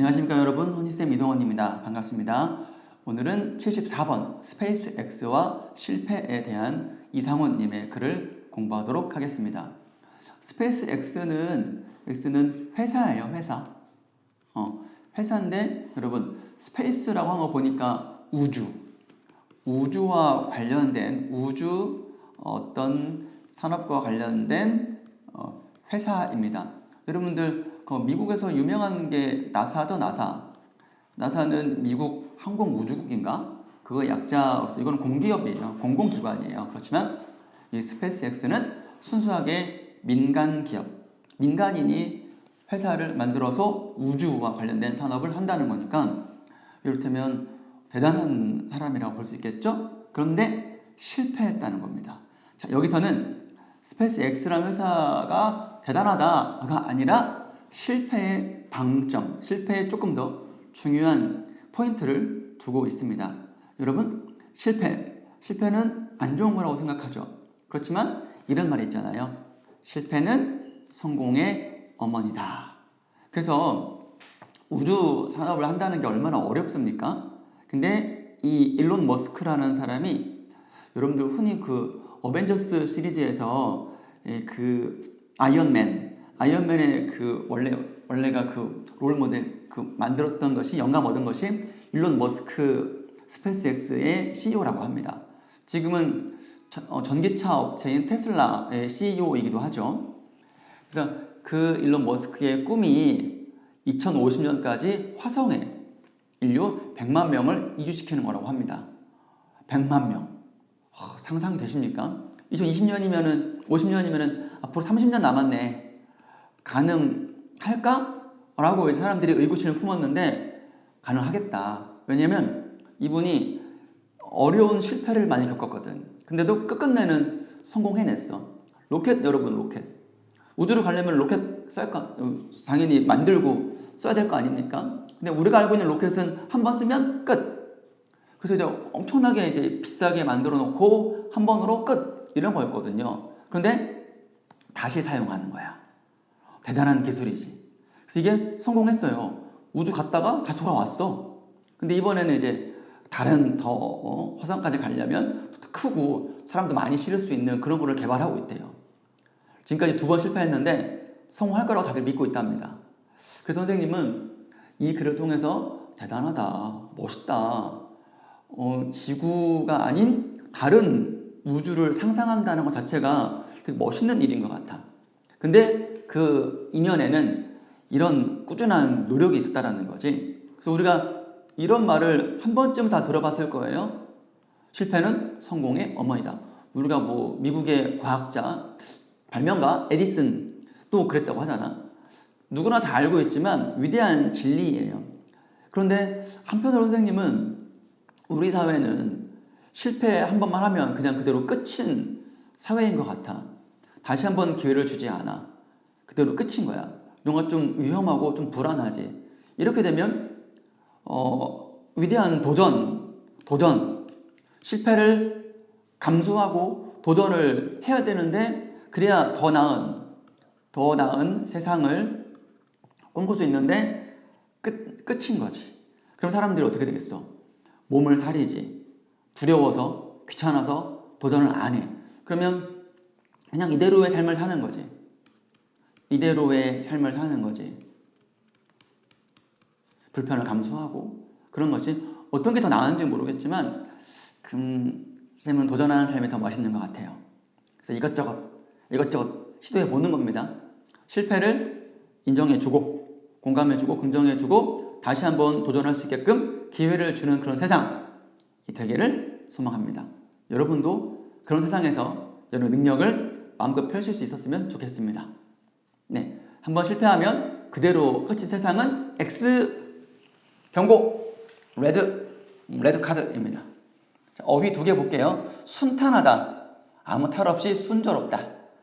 안녕하십니까 여러분. 허니쌤 이동원입니다. 반갑습니다. 오늘은 74번 스페이스 X와 실패에 대한 이상훈님의 글을 공부하도록 하겠습니다. 스페이스 X는 X는 회사예요 회사. 어, 회사인데 여러분 스페이스라고 한 거 보니까 우주. 우주와 관련된 우주 어떤 산업과 관련된 어, 회사입니다. 여러분들 그 미국에서 유명한 게 나사죠 나사. 나사는 미국 항공우주국인가? 그거 약자로서 이거는 공기업이에요. 공공기관이에요. 그렇지만 이 스페이스X는 순수하게 민간 기업. 민간인이 회사를 만들어서 우주와 관련된 산업을 한다는 거니까 이를테면 대단한 사람이라고 볼 수 있겠죠? 그런데 실패했다는 겁니다. 자 여기서는 스페이스 X라는 회사가 대단하다가 아니라 실패의 방점, 실패에 조금 더 중요한 포인트를 두고 있습니다. 여러분, 실패, 실패는 안 좋은 거라고 생각하죠. 그렇지만 이런 말이 있잖아요. 실패는 성공의 어머니다. 그래서 우주 산업을 한다는 게 얼마나 어렵습니까? 근데 이 일론 머스크라는 사람이 여러분들 흔히 그 어벤져스 시리즈에서 그 아이언맨, 아이언맨의 그 원래 원래가 그 롤 모델 그 만들었던 것이 영감 얻은 것이 일론 머스크 스페이스X의 CEO라고 합니다. 지금은 어, 전기차 업체인 테슬라의 CEO이기도 하죠. 그래서 그 일론 머스크의 꿈이 2050년까지 화성에 인류 100만 명을 이주시키는 거라고 합니다. 100만 명. 어, 상상이 되십니까? 2020년이면은 50년이면은 앞으로 30년 남았네. 가능할까? 라고 사람들이 의구심을 품었는데 가능하겠다. 왜냐면 이분이 어려운 실패를 많이 겪었거든. 근데도 끝끝내는 성공해냈어. 로켓 여러분 로켓. 우주로 가려면 로켓 쌀까? 당연히 만들고 써야 될 거 아닙니까? 근데 우리가 알고 있는 로켓은 한 번 쓰면 끝. 그래서 이제 엄청나게 이제 비싸게 만들어 놓고 한 번으로 끝 이런 거였거든요. 그런데 다시 사용하는 거야. 대단한 기술이지. 그래서 이게 성공했어요. 우주 갔다가 다 돌아왔어. 근데 이번에는 이제 다른 더 어, 화성까지 가려면 크고 사람도 많이 실을 수 있는 그런 거를 개발하고 있대요. 지금까지 두 번 실패했는데 성공할 거라고 다들 믿고 있답니다. 그래서 선생님은 이 글을 통해서 대단하다, 멋있다, 어, 지구가 아닌 다른 우주를 상상한다는 것 자체가 되게 멋있는 일인 것 같아. 근데 그 이면에는 이런 꾸준한 노력이 있었다라는 거지. 그래서 우리가 이런 말을 한 번쯤 다 들어봤을 거예요. 실패는 성공의 어머니다. 우리가 뭐 미국의 과학자 발명가 에디슨 또 그랬다고 하잖아. 누구나 다 알고 있지만 위대한 진리예요. 그런데 한편으로 선생님은 우리 사회는 실패 한 번만 하면 그냥 그대로 끝인 사회인 것 같아. 다시 한 번 기회를 주지 않아. 그대로 끝인 거야. 뭔가 좀 위험하고 좀 불안하지. 이렇게 되면 어, 위대한 도전, 도전, 실패를 감수하고 도전을 해야 되는데 그래야 더 나은, 더 나은 세상을 꿈꿀 수 있는데 끝, 끝인 거지. 그럼 사람들이 어떻게 되겠어? 몸을 사리지. 두려워서, 귀찮아서 도전을 안 해. 그러면 그냥 이대로의 삶을 사는 거지. 이대로의 삶을 사는 거지. 불편을 감수하고 그런 것이 어떤 게 더 나은지 모르겠지만 음, 쌤은 도전하는 삶이 더 멋있는 것 같아요. 그래서 이것저것 이것저것 시도해 보는 겁니다. 실패를 인정해주고 공감해주고 긍정해주고 다시 한번 도전할 수 있게끔 기회를 주는 그런 세상이 되기를 소망합니다. 여러분도 그런 세상에서 여러분 능력을 마음껏 펼칠 수 있었으면 좋겠습니다. 네. 한번 실패하면 그대로 끝인 세상은 X 경고 레드 레드 카드입니다. 어휘 두 개 볼게요. 순탄하다. 아무 탈 없이 순조롭다.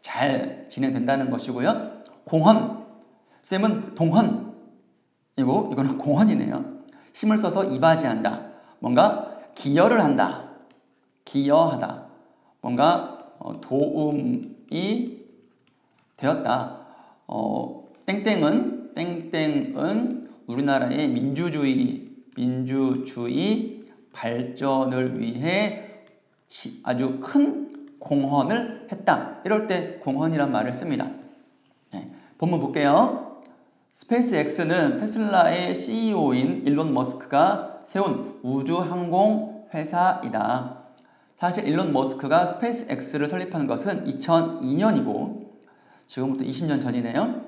잘 진행된다는 것이고요. 공헌. 쌤은 동헌이고 이거는 공헌이네요. 힘을 써서 이바지한다. 뭔가 기여를 한다. 기여하다. 뭔가 어, 도움이 되었다. 어, 땡땡은 땡땡은 우리나라의 민주주의 민주주의 발전을 위해 치- 아주 큰 공헌을 했다. 이럴 때 공헌이란 말을 씁니다. 네, 본문 볼게요. 스페이스 X는 테슬라의 CEO인 일론 머스크가 세운 우주항공 회사이다. 사실 일론 머스크가 스페이스 X를 설립한 것은 2002년이고 지금부터 20년 전이네요.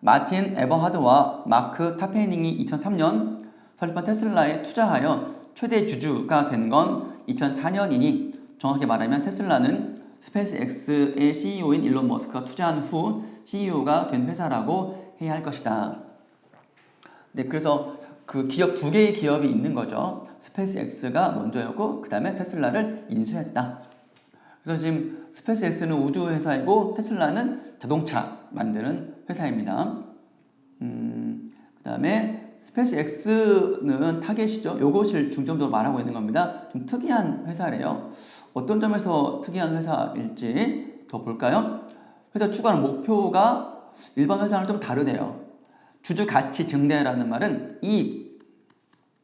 마틴 에버하드와 마크 타페닝이 2003년 설립한 테슬라에 투자하여 최대 주주가 된 건 2004년이니 정확히 말하면 테슬라는 스페이스 X의 CEO인 일론 머스크가 투자한 후 CEO가 된 회사라고 해야 할 것이다. 네, 그래서 그 기업 두 개의 기업이 있는 거죠. 스페이스 X가 먼저였고 그 다음에 테슬라를 인수했다. 그래서 지금 스페이스 X는 우주 회사이고 테슬라는 자동차 만드는 회사입니다. 음, 그 다음에 스페이스 X는 타겟이죠. 요것을 중점적으로 말하고 있는 겁니다. 좀 특이한 회사래요. 어떤 점에서 특이한 회사일지 더 볼까요? 회사 추구하는 목표가 일반 회사랑 좀 다르대요. 주주 가치 증대라는 말은 이익,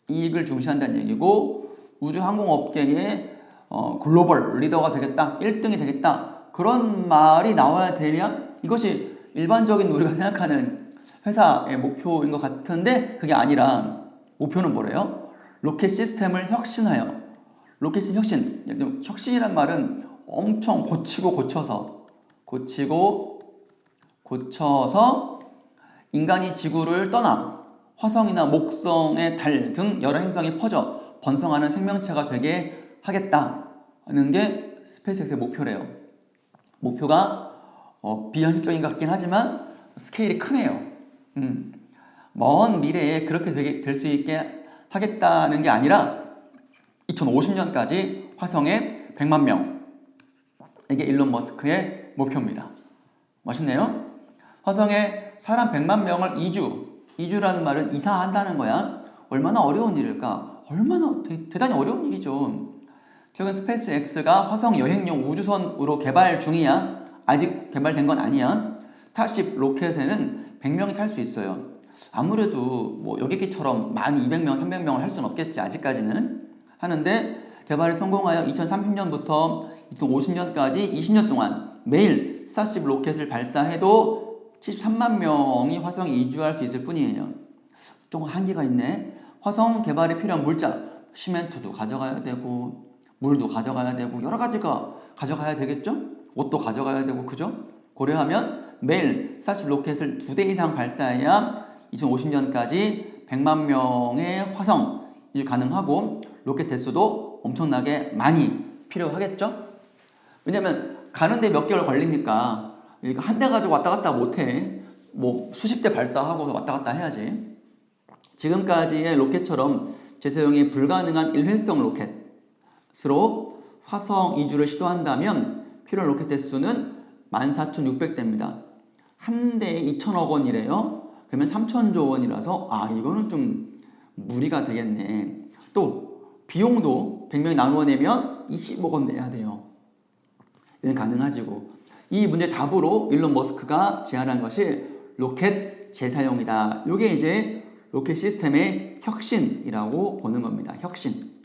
이익을 중시한다는 얘기고 우주 항공업계의 어, 글로벌 리더가 되겠다, 1등이 되겠다 그런 말이 나와야 되냐? 이것이 일반적인 우리가 생각하는 회사의 목표인 것 같은데 그게 아니라 목표는 뭐래요? 로켓 시스템을 혁신하여 로켓 시스템 혁신, 혁신이란 말은 엄청 고치고 고쳐서 고치고 고쳐서 인간이 지구를 떠나 화성이나 목성의 달 등 여러 행성에 퍼져 번성하는 생명체가 되게 하겠다는 게 스페이스X의 목표래요. 목표가 어, 비현실적인 것 같긴 하지만 스케일이 크네요. 음, 먼 미래에 그렇게 될 수 있게 하겠다는 게 아니라 2050년까지 화성에 100만 명 이게 일론 머스크의 목표입니다. 멋있네요. 화성에 사람 100만 명을 이주, 이주라는 말은 이사한다는 거야. 얼마나 어려운 일일까? 얼마나 대, 단히 어려운 일이죠. 최근 스페이스 X가 화성 여행용 우주선으로 개발 중이야. 아직 개발된 건 아니야. 스타쉽 로켓에는 100명이 탈 수 있어요. 아무래도 뭐 여객기처럼 만 200명, 300명을 할 수는 없겠지. 아직까지는. 하는데 개발이 성공하여 2030년부터 2050년까지 20년 동안 매일 스타쉽 로켓을 발사해도 73만 명이 화성에 이주할 수 있을 뿐이에요. 좀 한계가 있네. 화성 개발에 필요한 물자, 시멘트도 가져가야 되고, 물도 가져가야 되고, 여러 가지가 가져가야 되겠죠? 옷도 가져가야 되고, 그죠? 고려하면 매일 스타쉽 로켓을 두 대 이상 발사해야 2050년까지 100만 명의 화성 이주 가능하고, 로켓 대수도 엄청나게 많이 필요하겠죠? 왜냐면 가는데 몇 개월 걸리니까 한 대 가지고 왔다 갔다 못해. 뭐 수십 대 발사하고 왔다 갔다 해야지. 지금까지의 로켓처럼 재사용이 불가능한 일회성 로켓 으로 화성 이주를 시도한다면 필요한 로켓 대수는 14,600대입니다. 한 대에 2천억 원이래요. 그러면 3천조 원이라서 아 이거는 좀 무리가 되겠네. 또 비용도 100명이 나누어 내면 20억 원 내야 돼요. 이건 가능하지고 이 문제 답으로 일론 머스크가 제안한 것이 로켓 재사용이다. 이게 이제 로켓 시스템의 혁신이라고 보는 겁니다. 혁신.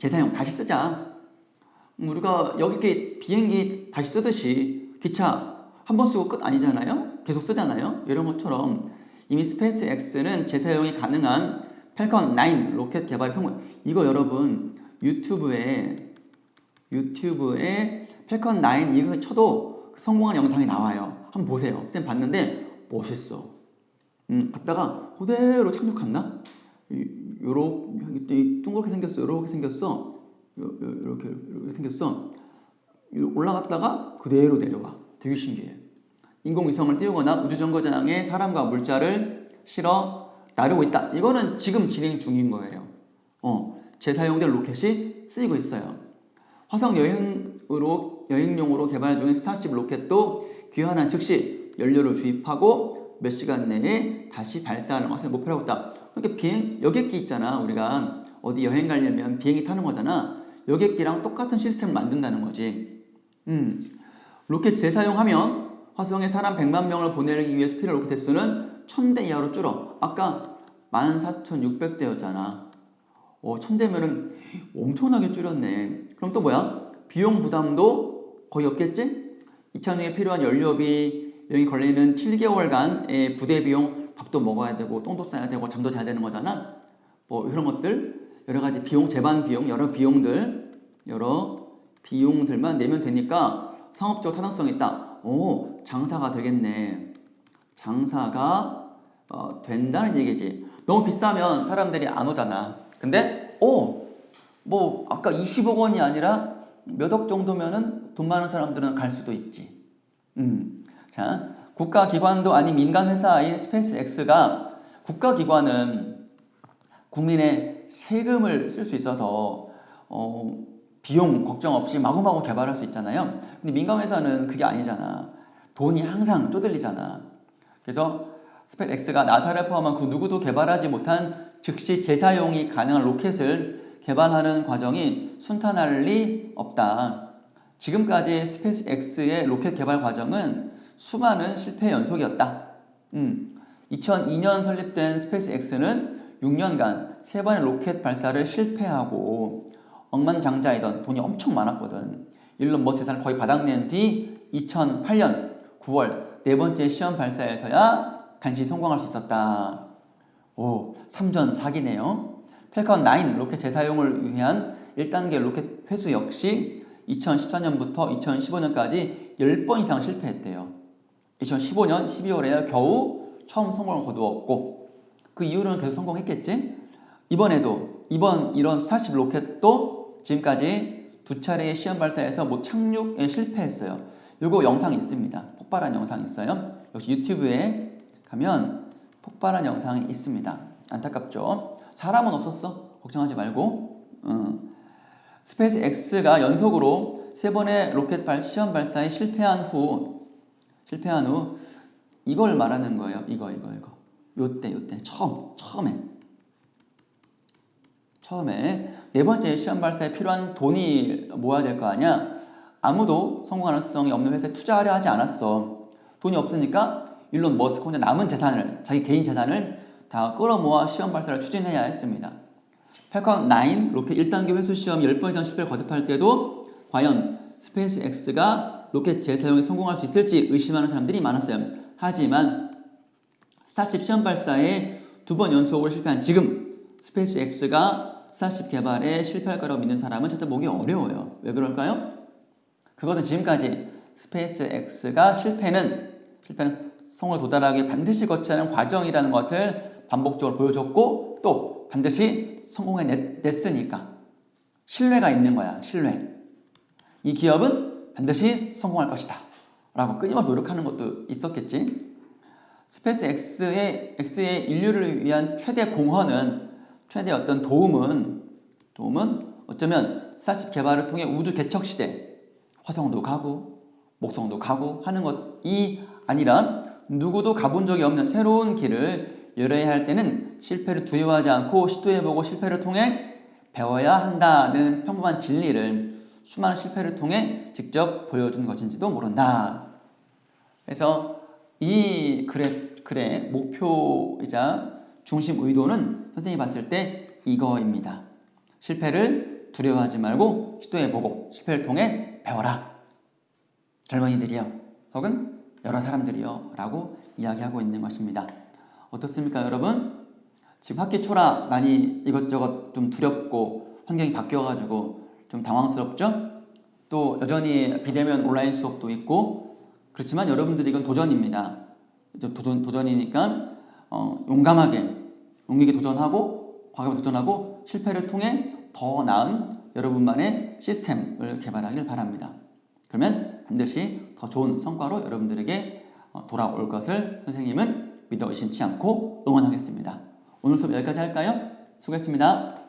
재사용 다시 쓰자. 음, 우리가 여기 비행기 다시 쓰듯이 기차 한 번 쓰고 끝 아니잖아요. 계속 쓰잖아요. 이런 것처럼 이미 스페이스 X는 재사용이 가능한 펠컨 9 로켓 개발이 성공. 이거 여러분 유튜브에 유튜브에 펠컨 9 이거 쳐도 성공한 영상이 나와요. 한번 보세요. 쌤 봤는데 멋있어. 음, 갔다가 그대로 착륙했나? 요렇게 둥그렇게 생겼어. 요렇게 생겼어. 요렇게 요렇게 생겼어. 올라갔다가 그대로 내려와. 되게 신기해. 인공위성을 띄우거나 우주정거장에 사람과 물자를 실어 나르고 있다. 이거는 지금 진행 중인 거예요. 어, 재사용될 로켓이 쓰이고 있어요. 화성 여행으로 여행용으로 개발 중인 스타쉽 로켓도 귀환한 즉시 연료를 주입하고 몇 시간 내에 다시 발사하는 것을 목표로 하고 있다. 그러니까 비행 여객기 있잖아. 우리가 어디 여행 가려면 비행기 타는 거잖아. 여객기랑 똑같은 시스템을 만든다는 거지. 음, 로켓 재사용하면 화성에 사람 100만 명을 보내기 위해서 필요한 로켓 대수는 1000대 이하로 줄어. 아까 14,600대였잖아. 어, 1000대면은 엄청나게 줄였네. 그럼 또 뭐야? 비용 부담도 거의 없겠지? 2000년에 필요한 연료비, 여기 걸리는 7개월간의 부대 비용, 밥도 먹어야 되고, 똥도 싸야 되고, 잠도 자야 되는 거잖아. 뭐 이런 것들, 여러 가지 비용, 재반 비용, 여러 비용들, 여러 비용들만 내면 되니까 상업적 타당성이 있다. 오, 장사가 되겠네. 장사가 어, 된다는 얘기지. 너무 비싸면 사람들이 안 오잖아. 근데 오, 뭐 아까 20억 원이 아니라 몇 억 정도면은 돈 많은 사람들은 갈 수도 있지. 음, 자, 국가기관도 아닌 민간 회사인 스페이스X가 국가기관은 국민의 세금을 쓸 수 있어서 어, 비용 걱정 없이 마구마구 개발할 수 있잖아요. 근데 민간 회사는 그게 아니잖아. 돈이 항상 쪼들리잖아. 그래서 스페이스X가 나사를 포함한 그 누구도 개발하지 못한 즉시 재사용이 가능한 로켓을 개발하는 과정이 순탄할 리 없다. 지금까지 스페이스X의 로켓 개발 과정은 수많은 실패 연속이었다. 음, 2002년 설립된 스페이스X는 6년간 세 번의 로켓 발사를 실패하고 억만장자이던 돈이 엄청 많았거든. 일론 머스크 재산을 거의 바닥낸 뒤 2008년 9월 네 번째 시험 발사에서야 간신히 성공할 수 있었다. 오, 3전 4기네요. 펠컨 9 로켓 재사용을 위한 1단계 로켓 회수 역시 2014년부터 2015년까지 10번 이상 실패했대요. 2015년 12월에 겨우 처음 성공을 거두었고 그 이후로는 계속 성공했겠지? 이번에도 이번 이런 스타쉽 로켓도 지금까지 두 차례의 시험 발사에서 뭐 착륙에 실패했어요. 요거 영상 있습니다. 폭발한 영상 있어요. 역시 유튜브에 가면 폭발한 영상이 있습니다. 안타깝죠? 사람은 없었어. 걱정하지 말고. 음. 스페이스 X가 연속으로 세 번의 로켓 발 시험 발사에 실패한 후 실패한 후 이걸 말하는 거예요. 이거 이거 이거. 요때 요때 처음 처음에 처음에 네 번째 시험 발사에 필요한 돈이 모아야 될 거 아니야. 아무도 성공 가능성이 없는 회사에 투자하려 하지 않았어. 돈이 없으니까 일론 머스크 혼자 남은 재산을 자기 개인 재산을 다 끌어모아 시험 발사를 추진해야 했습니다. 펠컨 9 로켓 1단계 회수 시험 10번 이상 실패를 거듭할 때도 과연 스페이스 X가 로켓 재사용에 성공할 수 있을지 의심하는 사람들이 많았어요. 하지만 스타쉽 시험 발사에 두 번 연속으로 실패한 지금 스페이스 X가 스타쉽 개발에 실패할 거라고 믿는 사람은 찾아보기 어려워요. 왜 그럴까요? 그것은 지금까지 스페이스 X가 실패는 실패는 성을 도달하기 반드시 거쳐야 하는 과정이라는 것을 반복적으로 보여줬고 또 반드시 성공해 냈으니까 신뢰가 있는 거야 신뢰 이 기업은 반드시 성공할 것이다. 라고 끊임없이 노력하는 것도 있었겠지. 스페이스 X의, X의 인류를 위한 최대 공헌은 최대 어떤 도움은 도움은 어쩌면 스타쉽 개발을 통해 우주 개척 시대 화성도 가고 목성도 가고 하는 것이 아니라 누구도 가본 적이 없는 새로운 길을 열어야 할 때는 실패를 두려워하지 않고 시도해보고 실패를 통해 배워야 한다는 평범한 진리를 수많은 실패를 통해 직접 보여준 것인지도 모른다. 그래서 이 글의, 글의 목표이자 중심 의도는 선생님이 봤을 때 이거입니다. 실패를 두려워하지 말고 시도해보고 실패를 통해 배워라. 젊은이들이요. 혹은 여러 사람들이요. 라고 이야기하고 있는 것입니다. 어떻습니까, 여러분? 지금 학기 초라 많이 이것저것 좀 두렵고 환경이 바뀌어가지고 좀 당황스럽죠? 또 여전히 비대면 온라인 수업도 있고 그렇지만 여러분들이 이건 도전입니다. 도전, 도전이니까 어, 용감하게 용기 있게 도전하고 과감히 도전하고 실패를 통해 더 나은 여러분만의 시스템을 개발하길 바랍니다. 그러면 반드시 더 좋은 성과로 여러분들에게 어, 돌아올 것을 선생님은 믿어 의심치 않고 응원하겠습니다. 오늘 수업 여기까지 할까요? 수고했습니다.